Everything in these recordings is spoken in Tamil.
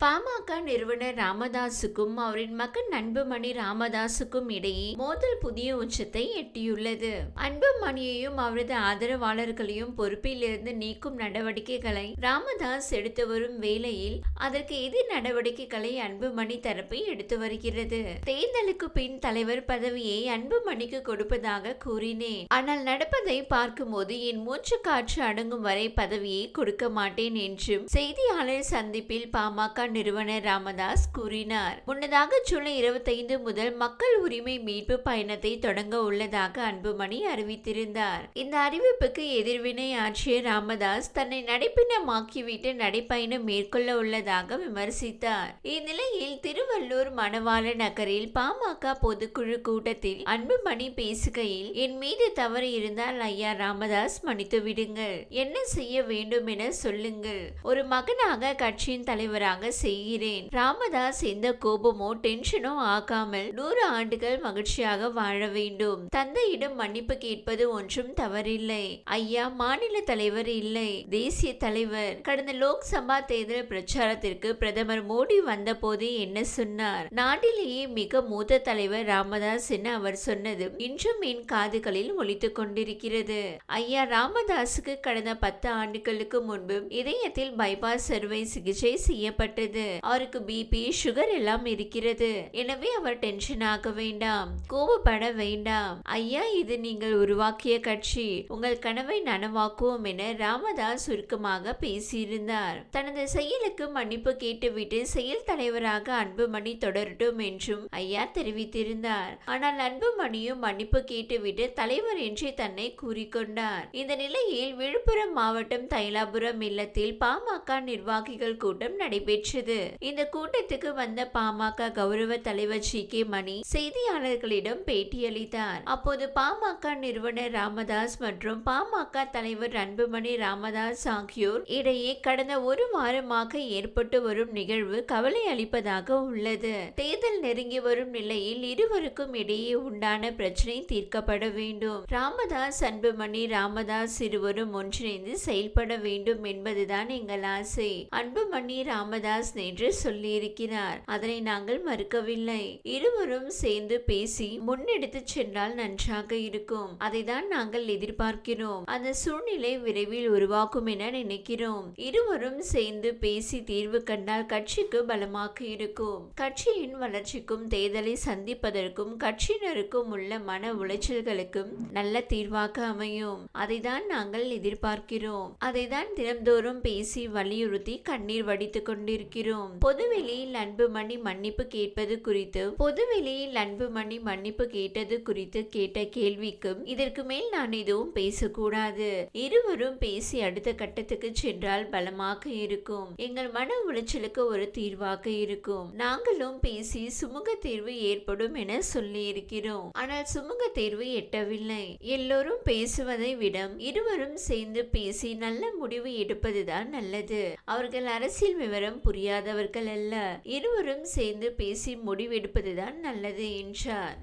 பாமக நிறுவனர் ராமதாசுக்கும் அவரின் மகன் அன்புமணி ராமதாசுக்கும் இடையே மோதல் புதிய உச்சத்தை எட்டியுள்ளது. அன்புமணியையும் அவரது ஆதரவாளர்களையும் பொறுப்பிலிருந்து நீக்கும் நடவடிக்கைகளை ராமதாஸ் எடுத்து வரும் வேளையில் அதற்கு எதிர் நடவடிக்கைகளை அன்புமணி தரப்பு எடுத்து வருகிறது. தேர்தலுக்கு பின் தலைவர் பதவியை அன்புமணிக்கு கொடுப்பதாக கூறினேன். ஆனால் நடப்பதை பார்க்கும்போது என் மூச்சு காற்று அடங்கும் வரை பதவியை கொடுக்க மாட்டேன் என்றும் செய்தியாளர் சந்திப்பில் பாமக நிறுவனர் ராமதாஸ் கூறினார். முன்னதாக ஜூலை இருபத்தைந்து முதல் மக்கள் உரிமை மீட்பு பயணத்தை தொடங்க உள்ளதாக அன்புமணி அறிவித்திருந்தார். இந்த அறிவிப்புக்கு எதிர்வினை ஆற்றிய ராமதாஸ் தன்னை நடைப்பினமாக்கிவிட்டு நடைப்பயணம் மேற்கொள்ள உள்ளதாக விமர்சித்தார். இந்நிலையில் திருவள்ளூர் மணவாள நகரில் பாமக பொதுக்குழு கூட்டத்தில் அன்புமணி பேசுகையில் என் மீது தவறு இருந்தால் ஐயா ராமதாஸ் மன்னித்து விடுங்கள். என்ன செய்ய வேண்டும் என சொல்லுங்கள். ஒரு மகனாக கட்சியின் தலைவராக செய்கிறேன். ராமதாஸ் எந்த கோபமோ டென்ஷனோ ஆக்காமல் நூறு ஆண்டுகள் மகிழ்ச்சியாக வாழ வேண்டும். தந்தையிடம் மன்னிப்பு கேட்பது ஒன்றும் தவறில்லை. ஐயா மாநில தலைவர் இல்லை. தேசிய தலைவர். கடந்த லோக்சபா தேர்தல் பிரச்சாரத்திற்கு பிரதமர் மோடி வந்தபோது என்ன சொன்னார்? நாட்டிலேயே மிக மூத்த தலைவர் ராமதாஸ் என அவர் சொன்னது இன்றும் என் காதுகளில் ஒழித்துக் கொண்டிருக்கிறது. ஐயா ராமதாஸுக்கு கடந்த பத்து ஆண்டுகளுக்கு முன்பு இதயத்தில் பைபாஸ் அறுவை சிகிச்சை செய்யப்பட்டது. இருக்கிறது. அவருக்கு பிபி சுகர் எல்லாம் இருக்கிறது. எனவே அவர் டென்ஷன் ஆக வேண்டாம். கோபப்பட வேண்டாம். ஐயா இது நீங்கள் உருவாக்கிய கட்சி. உங்கள் கனவை நனவாக்குவோம் என ராமதாஸ் சுருக்கமாக பேசியிருந்தார். தனது செயலுக்கு மன்னிப்பு கேட்டுவிட்டு செயல் தலைவராக அன்புமணி தொடரட்டும் என்றும் ஐயா தெரிவித்திருந்தார். ஆனால் அன்புமணியும் மன்னிப்பு கேட்டுவிட்டு தலைவர் என்று தன்னை கூறிக்கொண்டார். இந்த நிலையில் விழுப்புரம் மாவட்டம் தைலாபுரம் இல்லத்தில் பாமக நிர்வாகிகள் கூட்டம் நடைபெற்றது இந்த கூட்டத்துக்கு வந்த பாமக கௌரவ தலைவர் ஜி கே. மணி செய்தியாளர்களிடம் பேட்டியளித்தார். அப்போது பாமக நிறுவனர் ராமதாஸ் மற்றும் பாமக தலைவர் அன்புமணி ராமதாஸ் ஆகியோர் இடையே கடந்த ஒரு வாரமாக ஏற்பட்டு வரும் நிகழ்வு கவலை அளிப்பதாக உள்ளது. தேர்தல் நெருங்கி வரும் நிலையில் இருவருக்கும் இடையே உண்டான பிரச்சனை தீர்க்கப்பட வேண்டும். ராமதாஸ் அன்புமணி ராமதாஸ் இருவரும் ஒன்றிணைந்து செயல்பட வேண்டும் என்பதுதான் எங்கள் ஆசை. அன்புமணி ராமதாஸ் நேற்று சொல்லியிருக்கிறார். அதனை நாங்கள் மறுக்கவில்லை. இருவரும் சேர்ந்து பேசி முன்னெடுத்து சென்றால் நன்றாக இருக்கும். அதை தான் நாங்கள் எதிர்பார்க்கிறோம். அந்த சூழ்நிலை விரைவில் உருவாக்கும் என நினைக்கிறோம். இருவரும் சேர்ந்து பேசி தீர்வு கண்டால் கட்சிக்கு பலமாக இருக்கும். கட்சியின் வளர்ச்சிக்கும் தேர்தலை சந்திப்பதற்கும் கட்சியினருக்கும் உள்ள மன உளைச்சல்களுக்கும் நல்ல தீர்வாக அமையும். அதை தான் நாங்கள் எதிர்பார்க்கிறோம். அதை தான் தினம்தோறும் பேசி வலியுறுத்தி கண்ணீர் வடித்துக் கொண்டிருக்கிறோம். பொதுவெளியில் அன்புமணி மன்னிப்பு கேட்பது குறித்து பொதுவெளியில் அன்புமணி மன்னிப்பு கேட்டது குறித்து கேட்ட கேள்விக்கும் இதற்கு மேல் நான் எதுவும் பேசக்கூடாது. இருவரும் பேசி அடுத்த கட்டத்துக்கு சென்றால் பலமாக இருக்கும். எங்கள் மன உளைச்சலுக்கு ஒரு தீர்வாக இருக்கும். நாங்களும் பேசி சுமூக தீர்வு ஏற்படும் என சொல்லி இருக்கிறோம் ஆனால் சுமூக தேர்வு எட்டவில்லை. எல்லோரும் பேசுவதை விட இருவரும் சேர்ந்து பேசி நல்ல முடிவு எடுப்பதுதான் நல்லது. அவர்கள் அரசியல் விவரம் புரியாதவர்கள் அல்ல. இருவரும் சேர்ந்து பேசி முடிவெடுப்பதுதான் நல்லது என்றார்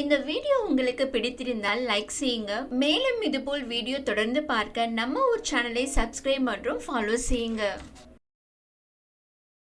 இந்த வீடியோ உங்களுக்கு பிடித்திருந்தால் லைக் செய்யுங்க. மேலும் இதுபோல் வீடியோ தொடர்ந்து பார்க்க நம்ம ஒரு சேனலை சப்ஸ்கிரைப் மற்றும் ஃபாலோ செய்யுங்க.